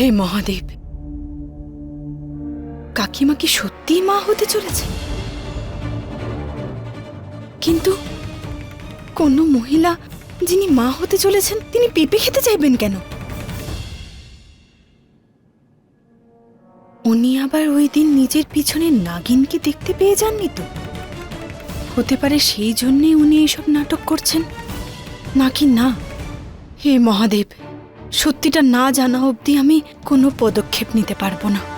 হে মহাদেব, কাকিমা কি সত্যিই মা হতে চলেছে? কিন্তু কোন মহিলা যিনি মা হতে চলেছেন, তিনি পেঁপে খেতে চাইবেন কেন? উনি আবার ওই দিন নিজের পিছনে নাগিনকে দেখতে পেয়ে যাননি তো? হতে পারে সেই জন্যে উনি এইসব নাটক করছেন? নাকি না? হে মহাদেব সত্যিটা না জানা অবধি আমি কোনো পদক্ষেপ নিতে পারব না।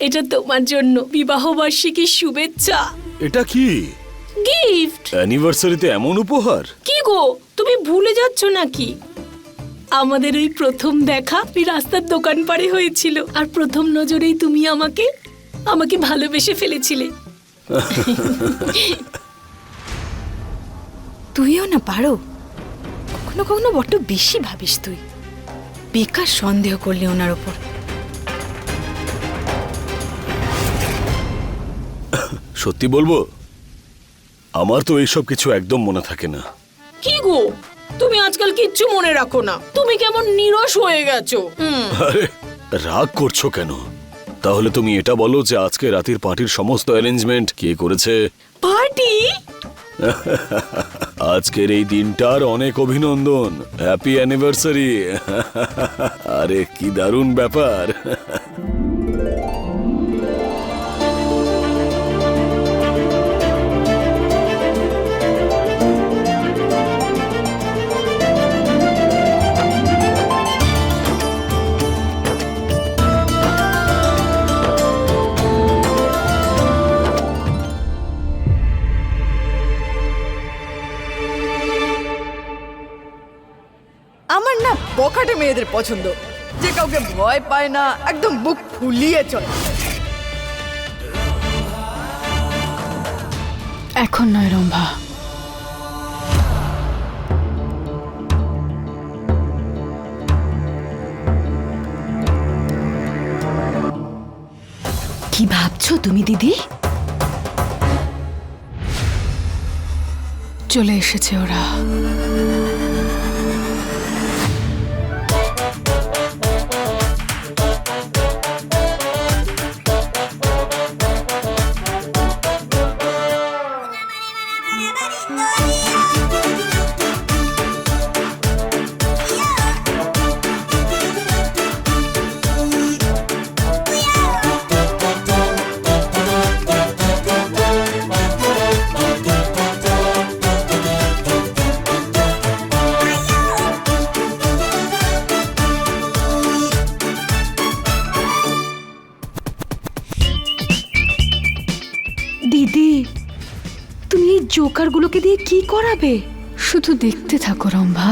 এটা তোমার জন্য বিবাহ বার্ষিকীর শুভেচ্ছা। এটা কি? গিফট অ্যানিভার্সারিতে এমন উপহার? কি গো তুমি ভুলে যাচ্ছ নাকি? আমাদের ওই প্রথম দেখা ওই রাস্তার দোকান পাড়ে হয়েছিল আর প্রথম নজরেই তুমি আমাকে আমাকে ভালোবেসে ফেলেছিলে। তুইও না পারো? কখনো কখনো বড্ড বেশি ভাবিস তুই। বেকার সন্দেহ করলি ওনার ওপর। সত্যি বলব আমার তো এইসব কিছু একদম মনে থাকে না। কি গো? তুমি আজকাল কিচ্ছু মনে রাখো না। তুমি কেমন নিরস হয়ে গেছো। আরে রাগ করছ কেন? তাহলে তুমি এটা বলো যে আজকে রাতের পার্টির সমস্ত অ্যারেঞ্জমেন্ট কে করেছে? পার্টি? আজকের এই দিনটার অনেক অভিনন্দন। হ্যাপি অ্যানিভার্সারি আরে কি দারুণ ব্যাপার। মেয়েদের পছন্দ। যে কাউকে ভয় পায় না, একদম বুক ফুলিয়ে চলে। এখন নয় রম্ভা। কি ভাবছ তুমি, দিদি? চলে এসেছে ওরা। করাবে শুধু দেখতে থাকো রম্ভা।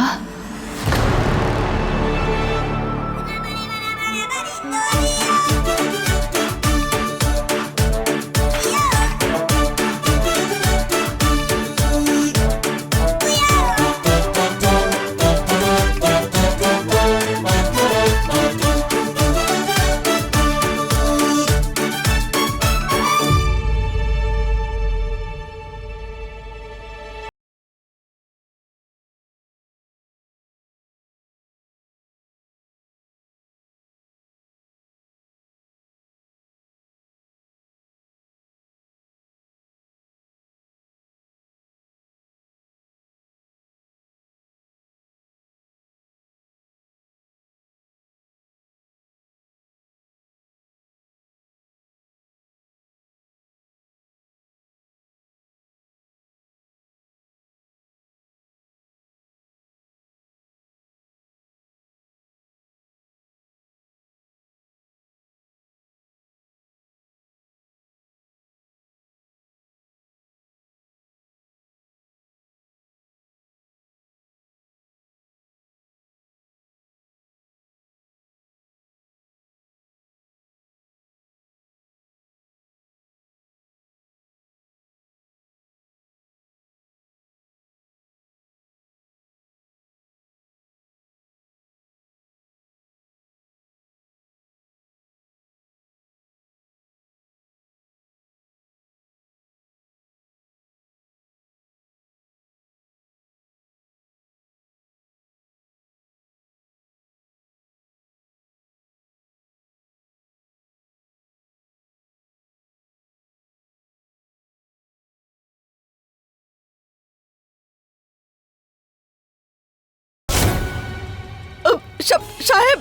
সাহেব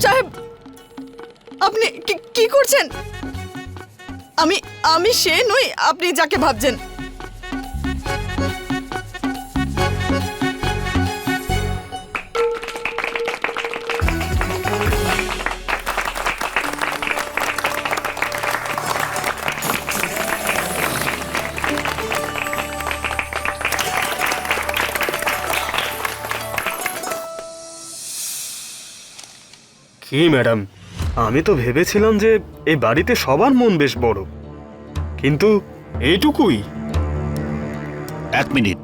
সাহেব আপনি কি- করছেন? আমি আমি সে নই আপনি যাকে ভাবছেন। কি ম্যাডাম। আমি তো ভেবেছিলাম যে এই বাড়িতে সবার মন বেশ বড়। কিন্তু এইটুকুই। এক মিনিট।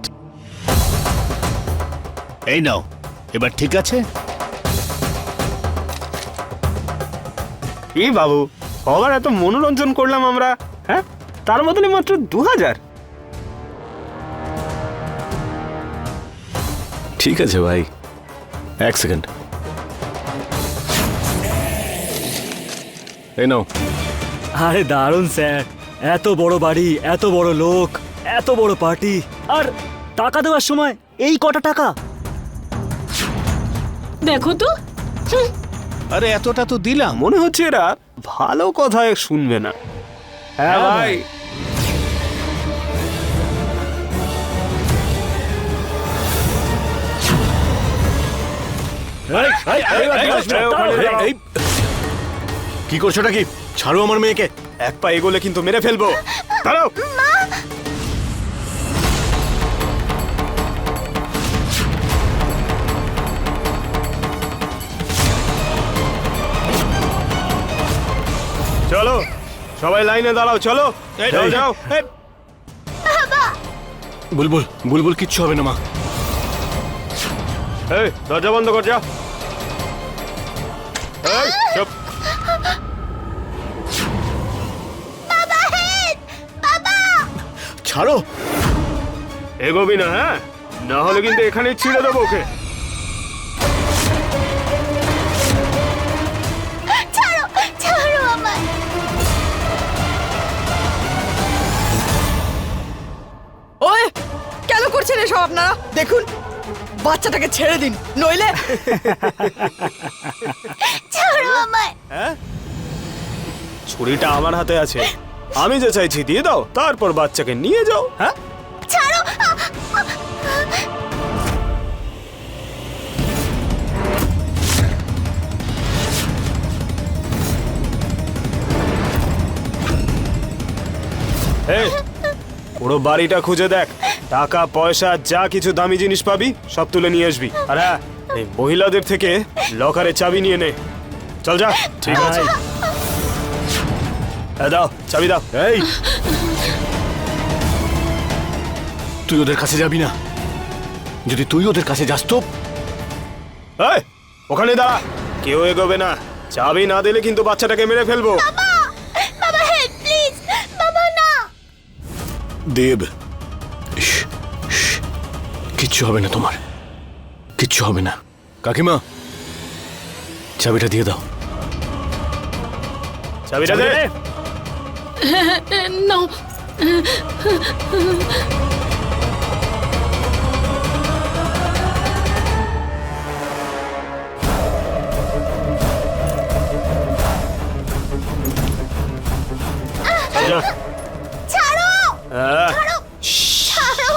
এই নাও এবার ঠিক আছে? এই বাবু সবার এত মনোরঞ্জন করলাম আমরা হ্যাঁ? তার বদলে মাত্র দু হাজার ঠিক আছে ভাই। এক সেকেন্ড। এই নাও আরে দারুণ স্যার এত বড় বাড়ি এত বড় লোক এত বড় পার্টি আর টাকা দেওয়ার সময় এই কটা টাকা দেখো তো আরে এতটা তো দিলাম মনে হচ্ছে এরা ভালো কথায় শুনবে না হ্যাঁ ভাই এই, কি করছ নাকি ছাড়ো আমার মেয়েকে। এক পা এগোলে কিন্তু মেরে ফেলব। দাঁড়াও। চলো সবাই লাইনে দাঁড়াও চলো। যাও যাও বুলবুল বুলবুল কিচ্ছু হবে না মা। এই দরজা বন্ধ কর যা। এই চুপ। ছাড়ো। এগোবি না হ্যাঁ? না হলে কিন্তু এখানেই ছিঁড়ে দেবো ওকে। ওই কেন করছেন এসব আপনারা? দেখুন বাচ্চাটাকে ছেড়ে দিন নইলে ছাড়ো আমায়। ছুরিটা আমার হাতে আছে। আমি যে চাইছি দিয়ে দাও তারপর বাচ্চাকে নিয়ে যাও হ্যাঁ? ছাড়ো! এই পুরো বাড়িটা খুঁজে দেখ। টাকা পয়সা যা কিছু দামি জিনিস পাবি সব তুলে নিয়ে আসবি। আর হ্যাঁ এই মহিলাদের থেকে লকারে চাবি নিয়ে নে। চল যা। ঠিক আছে দাও চাবি দাও। এই। তুই ওদের কাছে যাবি না। যদি তুই ওদের কাছে যাস তো। এই ওখানে দাঁড়া। কেউ এগোবে না। চাবি না দিলে কিন্তু বাচ্চাটাকে মেরে ফেলব। বাবা হেল্প প্লিজ বাবা না। দেব কিচ্ছু হবে না তোমার। কিচ্ছু হবে না। কাকিমা চাবিটা দিয়ে দাও। চাবিটা দে। এ, যা। ছাড়ো! হ্যাঁ। ছাড়ো!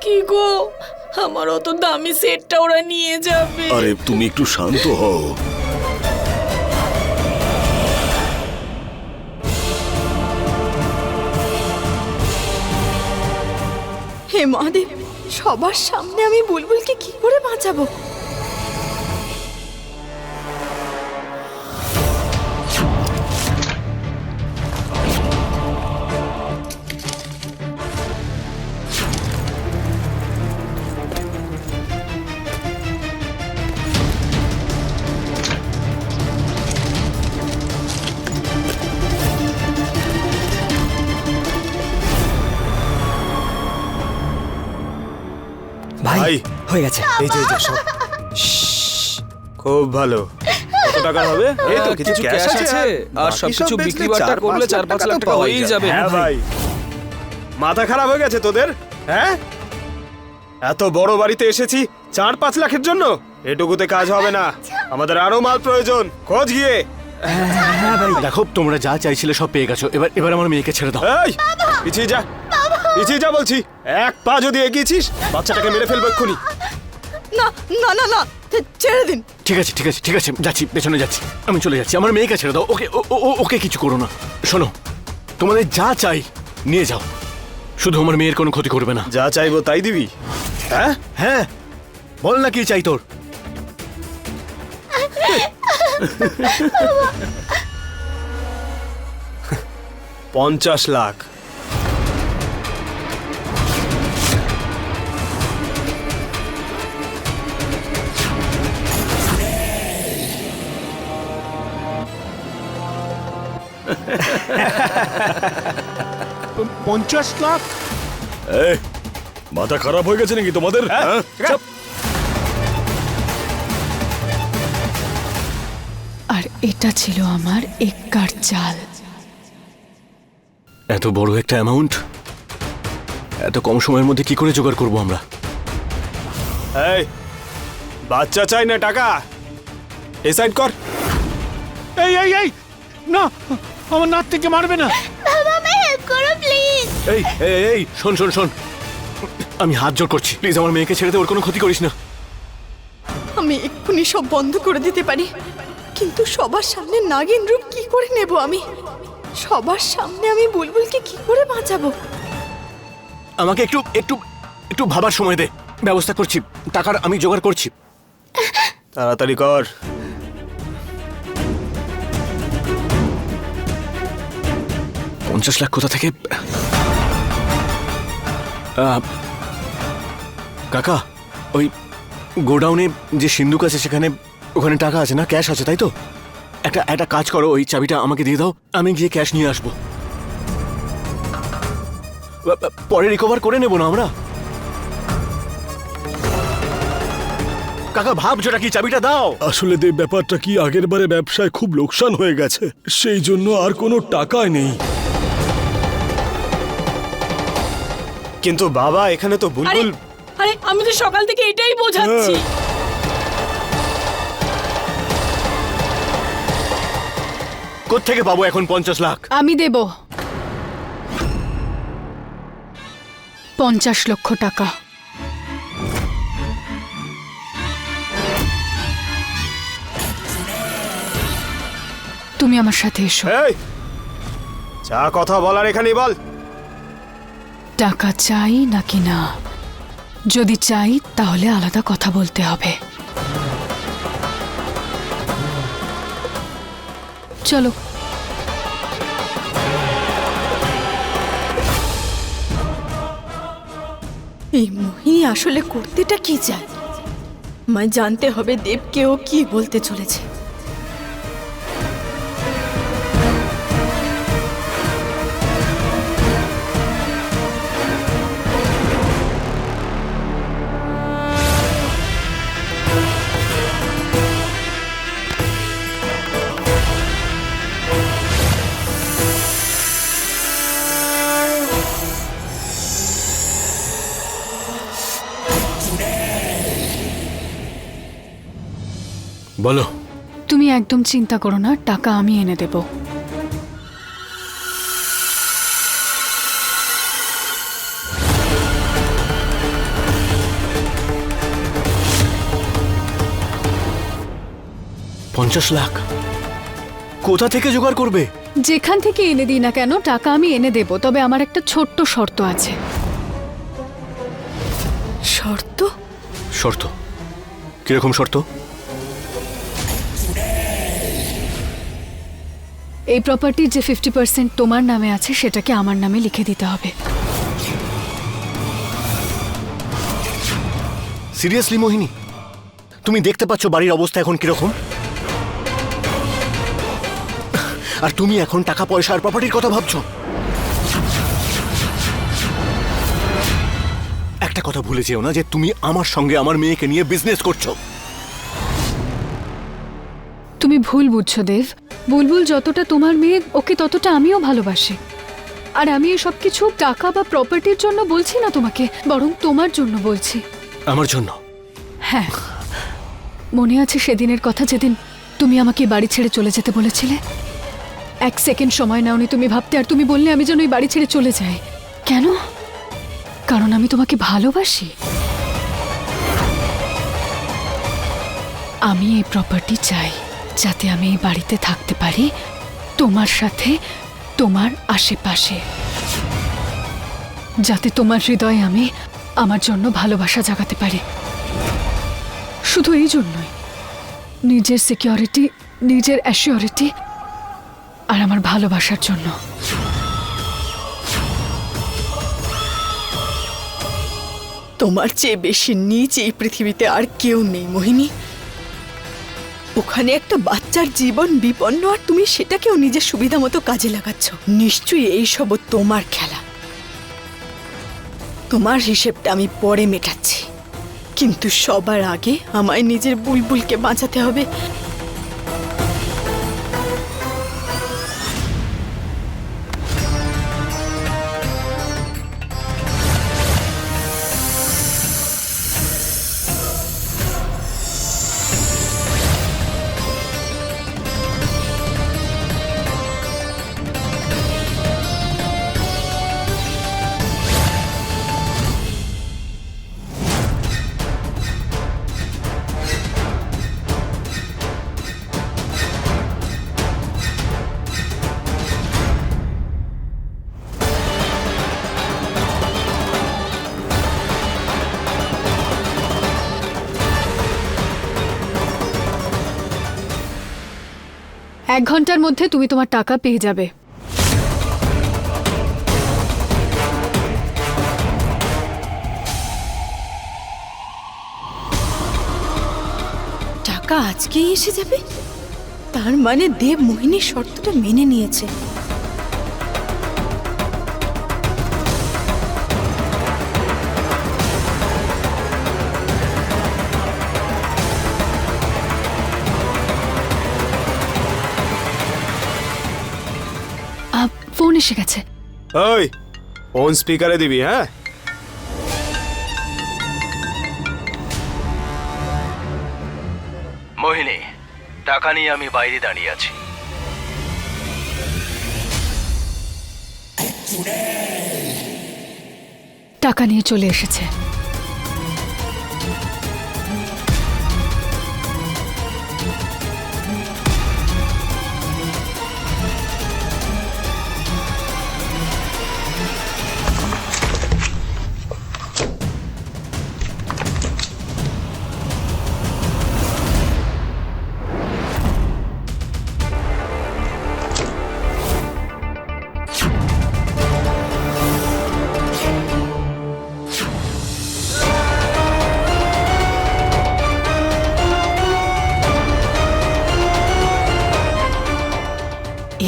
কি গো? আমার অত দামি সেটটা ওরা নিয়ে যাবে। আরে তুমি একটু শান্ত হও। হে মহাদেব সবার সামনে আমি বুলবুলকে কি করে বাঁচাবো? হয়ে গেছে। এই যে এই যে সব খুব ভালো। কত টাকা হবে? এই তো কিছু ক্যাশ আছে। আর সবকিছু বিক্রি বাট্টা করলে চার পাঁচ লাখ টাকা হয়েই যাবে। হ্যাঁ ভাই। মাথা খারাপ হয়ে গেছে তোদের? হ্যাঁ? এত বড় বাড়িতে এসেছি চার পাঁচ লাখের জন্য? এটুকুতে কাজ হবে না। আমাদের আরও মাল প্রয়োজন। খোঁজ গিয়ে। দেখো তোমরা যা চাইছিলে সব পেয়ে গেছো। এবার এবার আমার মেয়েকে ছেড়ে দাও। এই পিছিয়ে যা। পিছিয়ে যা বলছি। এক পা যদি এগিয়েছিস বাচ্চাটাকে মেরে ফেলব এক্ষুনি। না না না না ছেড়ে দিন। ঠিক আছে ঠিক আছে ঠিক আছে যাচ্ছি পেছনে যাচ্ছি। আমি চলে যাচ্ছি আমার মেয়েকে ছেড়ে দাও ওকে ও- ও- ওকে কিছু করো না। শোনো তোমাদের যা চাই নিয়ে যাও। শুধু আমার মেয়ের কোনো ক্ষতি করবে না। যা চাইব তাই দিবি? হ্যাঁ? হ্যাঁ? বল না কি চাই তোর। পঞ্চাশ লাখ। পঞ্চাশ লাখ? এই মাথা খারাপ হয়ে গেছে নাকি তোমাদের? হ্যাঁ? চাপ। আর এটা ছিল আমার এক্কার চাল। এত বড় একটা অ্যামাউন্ট এত কম সময়ের মধ্যে কি করে জোগাড় করব আমরা? এই বাচ্চা চাই না টাকা। ডিসাইড কর। এই এই এই না। আমার নাত থেকে মারবে না। বাবা আমায় হেল্প করো প্লিজ এই এই এই শোন শোন শোন। আমি হাত জোর করছি। প্লিজ আমার মেয়েকে ছেড়ে দে ওর কোনো ক্ষতি করিস না। আমি এক্ষুনি সব বন্ধ করে দিতে পারি। কিন্তু সবার সামনে নাগিন রূপ কি করে নেব আমি? সবার সামনে আমি বুলবুলকে কি করে বাঁচাবো? আমাকে একটু একটু একটু ভাবার সময় দে। ব্যবস্থা করছি। টাকার আমি জোগাড় করছি। তাড়াতাড়ি কর। পঞ্চাশ লাখ কোথা থেকে? কাকা, ওই গোডাউনে যে সিন্ধুক আছে সেখানে ওখানে টাকা আছে না? ক্যাশ আছে, তাই তো? একটা একটা কাজ করো, ওই চাবিটা আমাকে দিয়ে দাও, আমি গিয়ে ক্যাশ নিয়ে আসব। পরে রিকভার করে নেব না আমরা? কাকা ভাবছোটা কি? চাবিটা দাও। আসলে দেব ব্যাপারটা কি? আগের বারে ব্যবসায় খুব লোকসান হয়ে গেছে। সেই জন্য আর কোনো টাকাই নেই। কিন্তু বাবা এখানে তো আরে বুলবুল আরে আমি তো সকাল থেকে এটাই বোঝাচ্ছি। কোত্থেকে পাবো এখন পঞ্চাশ লাখ? আমি দেব। পঞ্চাশ লক্ষ টাকা। তুমি আমার সাথে এসো। এই যা কথা বলার এখানেই বল। টাকা চাই নাকি না? যদি চাই, তাহলে আলাদা কথা বলতে হবে। চলো। এই মোহিনী আসলে করতেটা কি চায়? আমায় জানতে হবে দেবকে ও কি বলতে চলেছে। একদম চিন্তা করো না টাকা আমি এনে দেব। পঞ্চাশ লাখ। কোথা থেকে জোগাড় করবে? যেখান থেকে এনে দিই না কেন টাকা আমি এনে দেব তবে আমার একটা ছোট্ট শর্ত আছে। শর্ত? শর্ত? কীরকম শর্ত? এই প্রপার্টির যে ফিফটি পার্সেন্ট তোমার নামে আছে সেটাকে আমার নামে লিখে দিতে হবে। সিরিয়াসলি মোহিনী? তুমি দেখতে পাচ্ছ বাড়ির অবস্থা এখন কীরকম? আর তুমি এখন টাকা পয়সা আর প্রপার্টির কথা ভাবছ? একটা কথা ভুলে যেও না যে তুমি আমার সঙ্গে আমার মেয়েকে নিয়ে বিজনেস করছ। তুমি ভুল বুঝছ দেব। বুলবুল যতটা তোমার মেয়ে ওকে ততটা আমিও ভালোবাসি। আর আমি এসব কিছু টাকা বা প্রপার্টির জন্য বলছি না তোমাকে বরং তোমার জন্য বলছি। আমার জন্য? হ্যাঁ। মনে আছে সেদিনের কথা যেদিন তুমি আমাকে বাড়ি ছেড়ে চলে যেতে বলেছিলে? এক সেকেন্ড সময় নাওনি তুমি ভাবতে আর তুমি বললে আমি যেন এই বাড়ি ছেড়ে চলে যাই। কেন? কারণ আমি তোমাকে ভালোবাসি। আমি এই প্রপার্টি চাই। যাতে আমি এই বাড়িতে থাকতে পারি, তোমার সাথে, তোমার আশেপাশে। যাতে তোমার হৃদয়ে আমি আমার জন্য ভালোবাসা জাগাতে পারি। শুধু এই জন্যই, নিজের সিকিউরিটি নিজের অ্যাসিওরিটি আর আমার ভালোবাসার জন্য। তোমার চেয়ে বেশি নিচ এই পৃথিবীতে আর কেউ নেই, মোহিনী। ওখানে একটা বাচ্চার জীবন বিপন্ন আর তুমি সেটাকেও নিজের সুবিধা মতো কাজে লাগাচ্ছ। নিশ্চয়ই এইসব তোমার খেলা। তোমার হিসেবটা আমি পরে মেটাচ্ছি। কিন্তু সবার আগে আমায় নিজের বুলবুলকে বাঁচাতে হবে। এক ঘণ্টার মধ্যে তুমি তোমার টাকা পেয়ে যাবে। টাকা আজকেই এসে যাবে? তার মানে দেব মোহিনীর শর্তটা মেনে নিয়েছে। এসে গেছে। ওই ফোন স্পিকারে দিবি হ্যাঁ? মোহিনী টাকা নিয়ে আমি বাইরে দাঁড়িয়ে আছি। টাকা নিয়ে চলে এসেছে।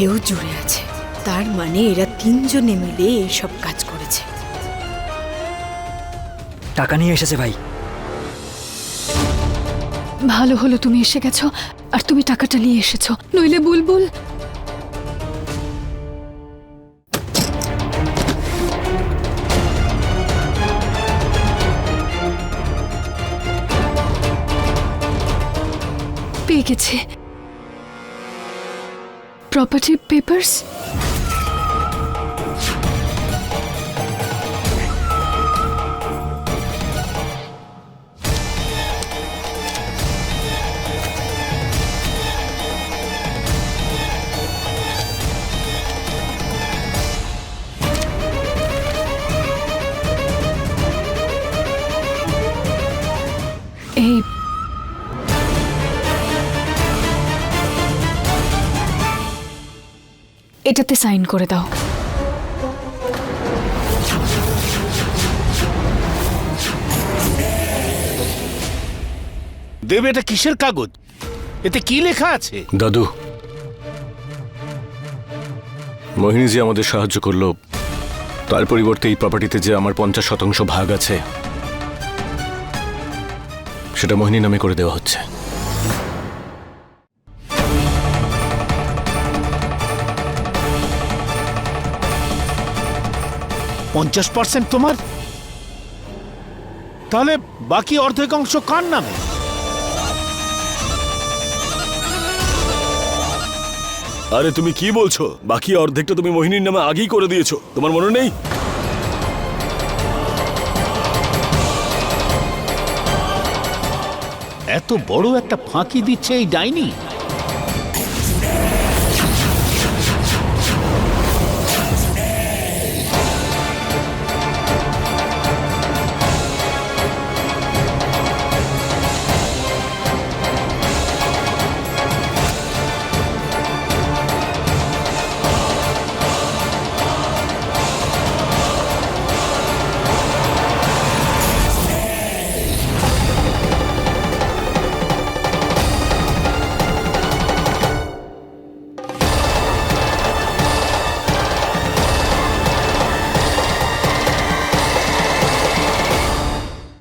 এও জুড়ে আছে। তার মানে এরা তিনজনে মিলে এইসব কাজ করেছে। টাকা নিয়ে এসেছে ভাই। ভালো হলো তুমি এসে গেছো আর তুমি টাকাটা নিয়ে এসেছ। নইলে বুলবুল। পেয়ে গেছে। প্রপার্টি পেপার্স এটাতে সাইন করে দাও। দেব এটা কিসের কাগজ? এতে কি লেখা আছে? দাদু মোহিনী যে আমাদের সাহায্য করল তার পরিবর্তে এই প্রপার্টিতে যে আমার পঞ্চাশ শতাংশ ভাগ আছে সেটা মোহিনী নামে করে দেওয়া হচ্ছে। পঞ্চাশ পার্সেন্ট তোমার? তাহলে বাকি অর্ধেক অংশ কার নামে? আরে তুমি কি বলছো? বাকি অর্ধেকটা তুমি মোহিনীর নামে আগেই করে দিয়েছ। তোমার মনে নেই? এত বড় একটা ফাঁকি দিচ্ছে এই ডাইনি?